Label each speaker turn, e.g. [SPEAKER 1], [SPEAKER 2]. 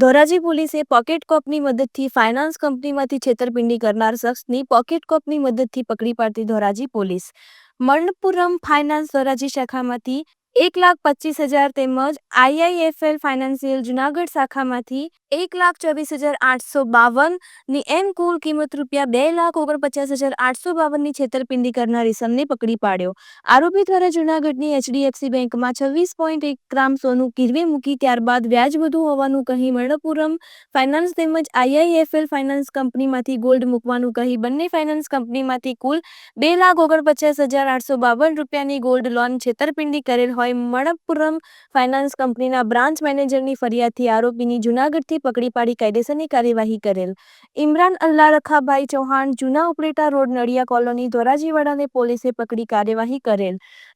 [SPEAKER 1] ધોરાજી પોલીસે પોકેટ કોપની મદદથી ફાઇનાન્સ કંપનીમાંથી છેતરપિંડી કરનાર શખ્સની પોકેટ કોપની મદદથી પકડી પાડતી ધોરાજી પોલીસ. મણપુરમ ફાઇનાન્સ ધોરાજી શાખામાંથી એક લાખ પચીસ હજાર તેમજ આઈઆઈએફએલ ફાઇનાન્સિયલ જુનાગઢ શાખામાંથી એક લાખ ચોવીસ હજાર આઠસો બાવનની એમ કુલ કિંમત રૂપિયા બે લાખ ઓગણપચાસ હજાર આઠસો બાવનની છેતરપિંડી કરનાર ઇસમને પકડી પાડ્યો. આરોપી દ્વારા જુનાગઢની એચડીએફસી બેંકમાં છવ્વીસ પોઈન્ટ એક ગ્રામ સોનું ગીરવે મૂકી ત્યારબાદ વ્યાજ વધુ હોવાનું કહી મણપુરમ ફાઇનાન્સ તેમજ આઈઆઈએફએલ ફાઇનાન્સ કંપનીમાંથી ગોલ્ડ મૂકવાનું કહી બંને ફાઇનાન્સ કંપનીમાંથી કુલ બે લાખ ઓગણપચાસ હજાર આઠસો બાવન રૂપિયાની ગોલ્ડ લોન છેતરપિંડી કરેલ હોય મણપુરમ ફાઇનાન્સ કંપનીના બ્રાન્ચ મેનેજરની ફરિયાદથી આરોપીની જૂનાગઢથી પકડી પાડી કાયદેસરની કાર્યવાહી કરેલ. ઇમરાન અલ્લા રખાભાઈ ચૌહાણ જૂના ઉપલેટા રોડ નડિયા કોલોની ધોરાજીવાડાને પોલીસે પકડી કાર્યવાહી કરેલ.